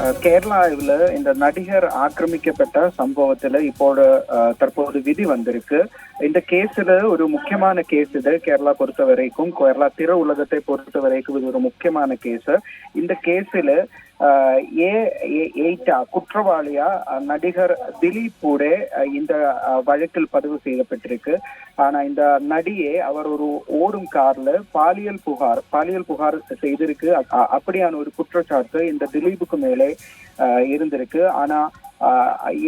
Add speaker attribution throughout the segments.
Speaker 1: கேரளாவில் இந்த நடிகர் ஆக்கிரமிக்கப்பட்ட சம்பவத்துல இப்போது தற்போது விதி வந்திருக்கு. இந்த கேஸ்ல ஒரு முக்கியமான கேஸ் இது. கேரளா பொறுத்த வரைக்கும் கேரளா திரு உலகத்தை பொறுத்த வரைக்கும் இது ஒரு முக்கியமான கேஸ். இந்த கேஸ்ல அஹ், ஏ ஏ- எயிட்டா குற்றவாளியா நடிகர் திலீப் கூட இந்த வழக்கில் பதிவு செய்யப்பட்டிருக்கு. ஆனா இந்த நடிகை அவர் ஒரு ஓடும் கார்ல பாலியல் புகார் பாலியல் புகார் செய்திருக்கு. அப்படியான ஒரு குற்றச்சாட்டு இந்த திலீபுக்கு மேலே இருந்திருக்கு. ஆனா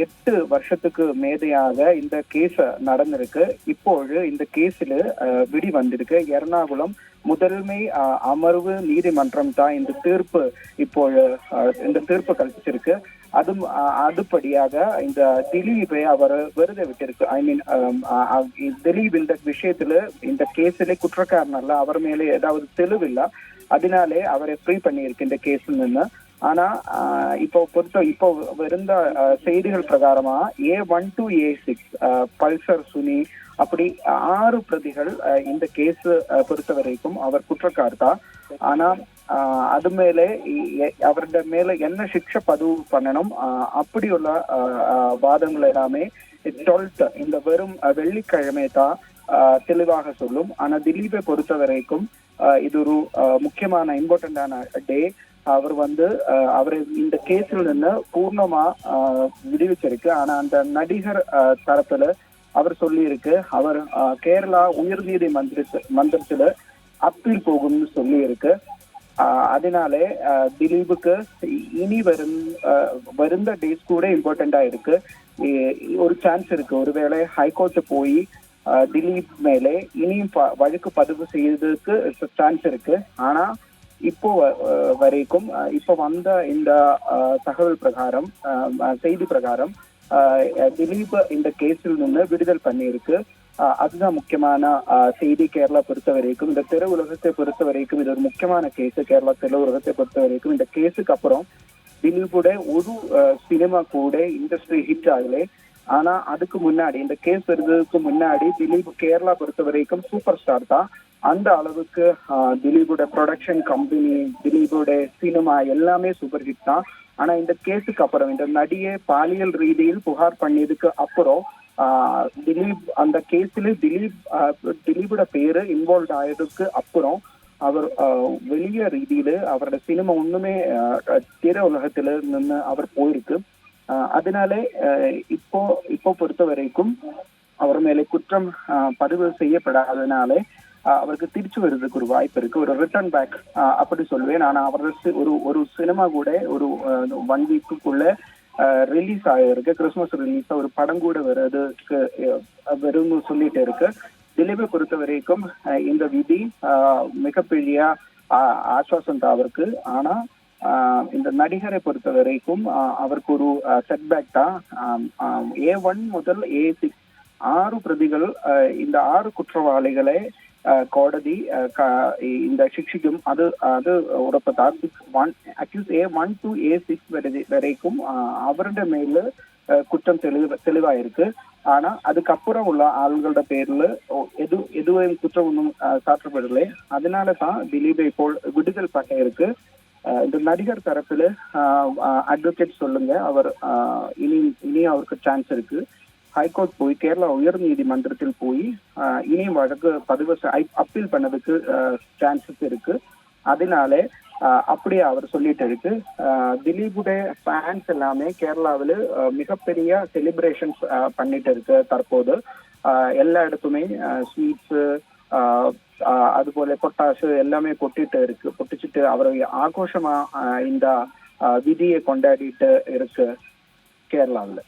Speaker 1: எட்டு வருஷத்துக்கு மேதையாக இந்த கேஸ் நடந்திருக்கு. இப்போது இந்த கேஸில் விடி வந்திருக்கு. எர்ணாகுளம் முதன்மை அமர்வு நீதிமன்றம் தான் இந்த தீர்ப்பு இப்போ இந்த தீர்ப்பு கல்பிச்சிருக்கு அது அதுபடியாக இந்த திலீபை அவர் விருதை விட்டிருக்கு. ஐ மீன் um, திலீப் இந்த விஷயத்துல இந்த கேஸ்ல குற்றக்காரனல்ல அவர் மேலே ஏதாவது தெளிவில்லை. அதனாலே அவரை ஃப்ரீ பண்ணியிருக்கு இந்த கேஸ்ல நின்று ஆனா இப்போ பொறுத்த இப்போ இருந்த செய்திகள் பிரகாரமா A one to A six Pulsar Suni அப்படி ஆறு பிரதிகள் இந்த கேஸ் பொறுத்த வரைக்கும் அவர் குற்றக்கார்தான் ஆனா ஆஹ், அது மேலே அவருடைய மேல என்ன சிக்ஷை பதிவு பண்ணணும் அப்படியுள்ள ஆஹ், வாதங்கள் எல்லாமே டுவெல்த் இந்த வெறும் வெள்ளிக்கிழமை தான் ஆஹ், தெளிவாக சொல்லும். ஆனா திலீபை பொறுத்த வரைக்கும் ஆஹ், இது ஒரு முக்கியமான இம்பார்ட்டண்டான டே. அவர் வந்து ஆஹ், அவரை இந்த கேஸில் நின்று பூர்ணமா ஆஹ், விடுவிச்சிருக்கு. ஆனா அந்த நடிகர் ஆஹ், தரப்புல அவர் சொல்லியிருக்கு அவர் கேரளா உயர் நீதிமன்ற மந்திரத்துல அப்பீல் போகும்னு சொல்லி இருக்கு அதனாலே ஆஹ் திலீபுக்கு இனி வரும் வருந்த டேஸ் கூட இம்பார்ட்டண்டா இருக்கு. ஒரு சான்ஸ் இருக்கு. ஒருவேளை ஹைகோர்ட் போய் திலீப் மேலே இனியும் வழக்கு பதிவு செய்யறதுக்கு சான்ஸ் இருக்கு. ஆனா இப்போ வரைக்கும் இப்போ வந்த இந்த தகவல் பிரகாரம் செய்தி பிரகாரம் திலீப் இந்த கேஸில் நின்று விடுதல் பண்ணியிருக்கு. அதுதான் முக்கியமான செய்தி கேரளா பொறுத்த வரைக்கும் இந்த திரு உலகத்தை பொறுத்த வரைக்கும் இது ஒரு முக்கியமான கேஸ் கேரளா திரு உலகத்தை பொறுத்த வரைக்கும் இந்த கேஸுக்கு அப்புறம் திலீபுட ஒரு சினிமா கூட இண்டஸ்ட்ரி ஹிட் ஆகலை. ஆனா அதுக்கு முன்னாடி இந்த கேஸ் வருவதற்கு முன்னாடி திலீப் கேரளா பொறுத்த வரைக்கும் சூப்பர் ஸ்டார் தான். அந்த அளவுக்கு திலீபோட ப்ரொடக்ஷன் கம்பெனி திலீபோட சினிமா எல்லாமே சூப்பர் ஹிட் தான். ஆனா இந்த கேஸுக்கு அப்புறம் இந்த நடிகை பாலியல் ரீதியில் புகார் பண்ணியதுக்கு அப்புறம் திலீப் அந்த கேஸ்ல திலீப் திலீபோட பேரு இன்வால்வ் ஆயதுக்கு அப்புறம் அவர் வெளிய ரீதியில அவரோட சினிமா ஒண்ணுமே திரை உலகத்துல நின்று அவர் போயிருக்கு. ஆஹ், அதனாலே இப்போ இப்போ பொறுத்த வரைக்கும் அவர் மேலே குற்றம் பதிவு செய்யப்படாதனாலே அவருக்கு திருச்சி வருவதற்கு ஒரு வாய்ப்பு இருக்கு. ஒரு ரிட்டர்ன் பேக் அப்படி சொல்லுவேன். ஆனா அவரோட ஒரு ஒரு சினிமா கூட ஒரு ஒன் வீக்குக்குள்ள ரிலீஸ் ஆகிருக்கு கிறிஸ்மஸ் ரிலீஸ் ஒரு படம் கூட வர்றதுக்கு வரும்னு சொல்லிட்டு இருக்கு. திலீபை பொறுத்த வரைக்கும் இந்த விதி மிகப்பெரிய ஆஸ்வாசம் தான் அவருக்கு ஆனா இந்த நடிகரை பொறுத்த வரைக்கும் அவருக்கு ஒரு செட்பேக் தான். ஏ ஒன் முதல் ஏ சிக்ஸ் ஆறு பிரதிகள் இந்த ஆறு குற்றவாளிகளை കോടതി கோடதி ശിക്ഷിക്കും. അത് இந்த சிக்ஷிக்கும் அது அது A one accuse A one to A six வரைக்கும் ஆஹ், அவருடைய மேல குற்றம் தெளிவாயிருக்கு ஆனா அதுக்கப்புறம் உள்ள ஆள்களோட பேர்ல எது எதுவும் குற்றம் ஒன்றும் சாற்றப்படலை அதனால தான் திலீபை இப்போ விடுதல் பண்ண இருக்கு இந்த நடிகர் தரப்புல அட்வொகேட் சொல்லுங்க அவர் இனி இனி அவருக்கு சான்ஸ் இருக்கு ஹைகோர்ட் போய் கேரளா உயர் நீதிமன்றத்தில் போய் ஆஹ் இனியும் வழக்கு பதிவு அப்பீல் பண்ணதுக்கு சான்சஸ் இருக்கு. அதனால அப்படியே அவர் சொல்லிட்டு இருக்கு. திலீபுடைய ஃபேன்ஸ் எல்லாமே கேரளாவில் மிகப்பெரிய செலிப்ரேஷன்ஸ் பண்ணிட்டு இருக்கு தற்போது. எல்லா இடத்துமே ஸ்வீட்ஸு அதுபோல பொட்டாசு எல்லாமே கொட்டிட்டு இருக்கு. பொட்டிச்சுட்டு அவரை ஆഘോഷமா இந்த விதியை கொண்டாடிட்டு இருக்கு கேரளாவில்.